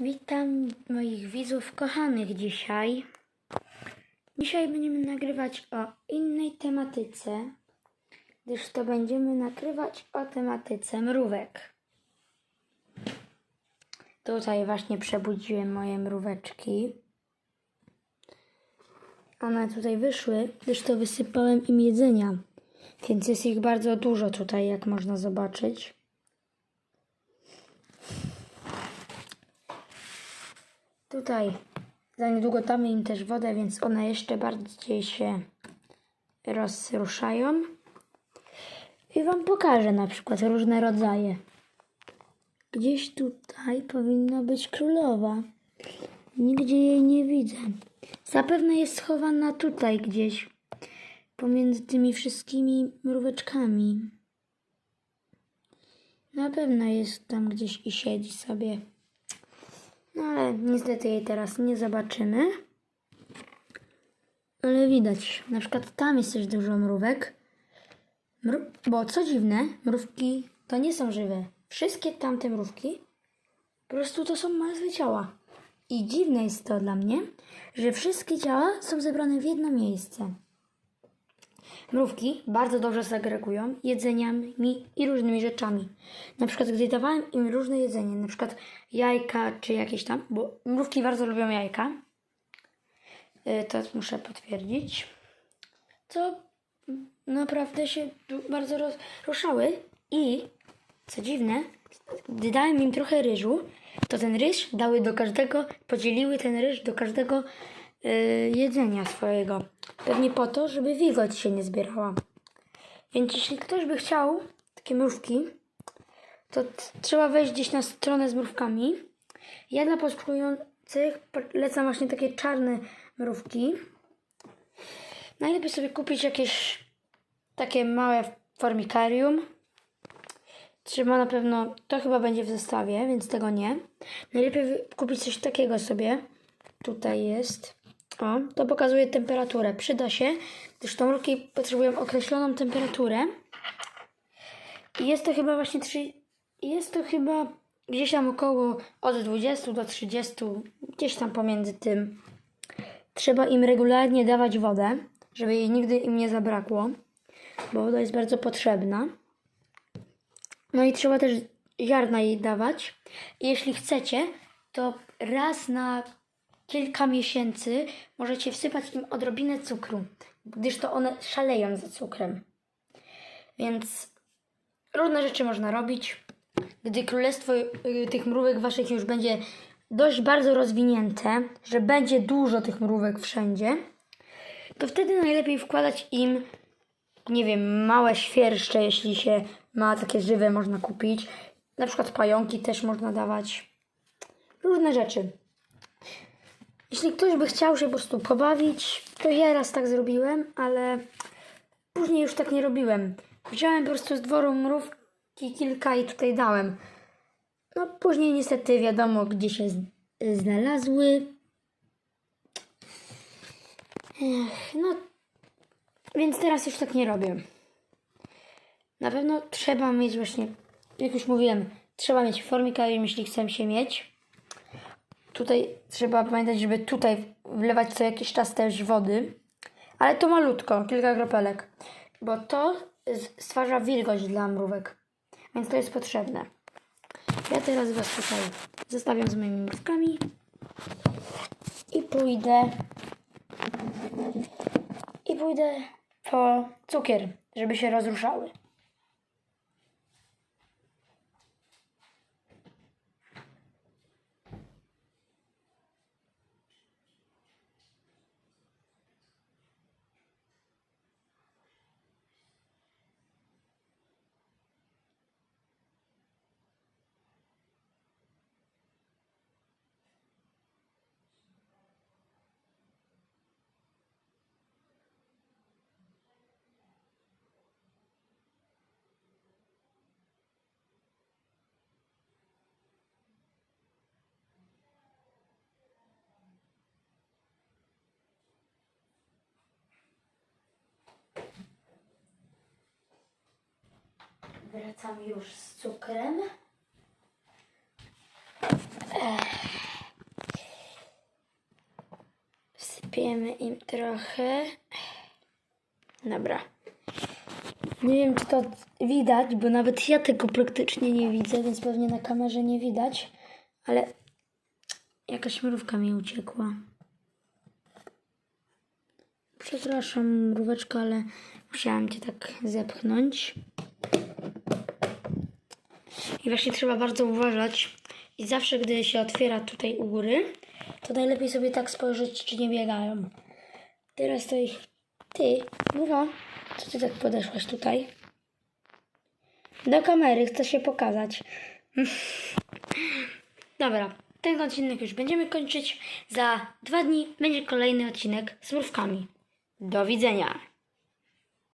Witam moich widzów kochanych dzisiaj. Dzisiaj będziemy nagrywać o innej tematyce, gdyż to będziemy nagrywać o tematyce mrówek. Tutaj właśnie przebudziłem moje mróweczki. One tutaj wyszły, gdyż to wysypałem im jedzenia, więc jest ich bardzo dużo tutaj, jak można zobaczyć. Tutaj za niedługo damy im też wodę, więc one jeszcze bardziej się rozruszają. I Wam pokażę na przykład różne rodzaje. Gdzieś tutaj powinna być królowa. Nigdzie jej nie widzę. Zapewne jest schowana tutaj gdzieś. Pomiędzy tymi wszystkimi mróweczkami. Na pewno jest tam gdzieś i siedzi sobie. No ale niestety jej teraz nie zobaczymy. Ale widać, na przykład tam jest też dużo mrówek. Mru- bo co dziwne, mrówki to nie są żywe. Wszystkie tamte mrówki po prostu to są martwe ciała. I dziwne jest to dla mnie, że wszystkie ciała są zebrane w jedno miejsce. Mrówki bardzo dobrze segregują jedzeniami i różnymi rzeczami. Na przykład, gdy dawałem im różne jedzenie, na przykład jajka czy jakieś tam, bo mrówki bardzo lubią jajka, y, to muszę potwierdzić, to naprawdę się bardzo roz- ruszały i, co dziwne, gdy dałem im trochę ryżu, to ten ryż dały do każdego, podzieliły ten ryż do każdego y, jedzenia swojego. Pewnie po to, żeby wilgoć się nie zbierała. Więc jeśli ktoś by chciał takie mrówki, to trzeba wejść gdzieś na stronę z mrówkami. Ja dla początkujących polecam właśnie takie czarne mrówki. Najlepiej sobie kupić jakieś takie małe formikarium. Trzeba na pewno, to chyba będzie w zestawie, więc tego nie. Najlepiej kupić coś takiego sobie. Tutaj jest. O, to pokazuje temperaturę. Przyda się, gdyż to mrówki potrzebują określoną temperaturę. I jest to chyba właśnie 3, jest to chyba gdzieś tam około od 20 do 30, gdzieś tam pomiędzy tym. Trzeba im regularnie dawać wodę, żeby jej nigdy im nie zabrakło, bo woda jest bardzo potrzebna. No i trzeba też ziarna jej dawać. I jeśli chcecie, to raz na kilka miesięcy możecie wsypać im odrobinę cukru, gdyż to one szaleją za cukrem. Więc różne rzeczy można robić. Gdy królestwo y, tych mrówek waszych już będzie dość bardzo rozwinięte, że będzie dużo tych mrówek wszędzie, to wtedy najlepiej wkładać im, nie wiem, małe świerszcze, jeśli się ma takie żywe, można kupić. Na przykład pająki też można dawać. Różne rzeczy. Jeśli ktoś by chciał się po prostu pobawić, to ja raz tak zrobiłem, ale później już tak nie robiłem. Wziąłem po prostu z dworu mrówki kilka i tutaj dałem. No później niestety wiadomo, gdzie się znalazły. Ech, no, więc teraz już tak nie robię. Na pewno trzeba mieć właśnie, jak już mówiłem, trzeba mieć formikarium, jeśli chcemy się mieć. Tutaj trzeba pamiętać, żeby tutaj wlewać co jakiś czas też wody, ale to malutko, kilka kropelek, bo to stwarza wilgoć dla mrówek, więc to jest potrzebne. Ja teraz Was tutaj zostawiam z moimi mrówkami i pójdę i pójdę po cukier, żeby się rozruszały. Wracam już z cukrem. Wsypiemy im trochę. Dobra. Nie wiem, czy to widać, bo nawet ja tego praktycznie nie widzę, więc pewnie na kamerze nie widać, ale jakaś mrówka mi uciekła. Przepraszam, mróweczko, ale musiałam cię tak zepchnąć. I właśnie trzeba bardzo uważać. I zawsze, gdy się otwiera tutaj u góry, to najlepiej sobie tak spojrzeć, czy nie biegają. Teraz to ich... Ty, mruwa, co ty tak podeszłaś tutaj? Do kamery, chcę się pokazać. Dobra, ten odcinek już będziemy kończyć. Za dwa dni będzie kolejny odcinek z mrówkami. Do widzenia.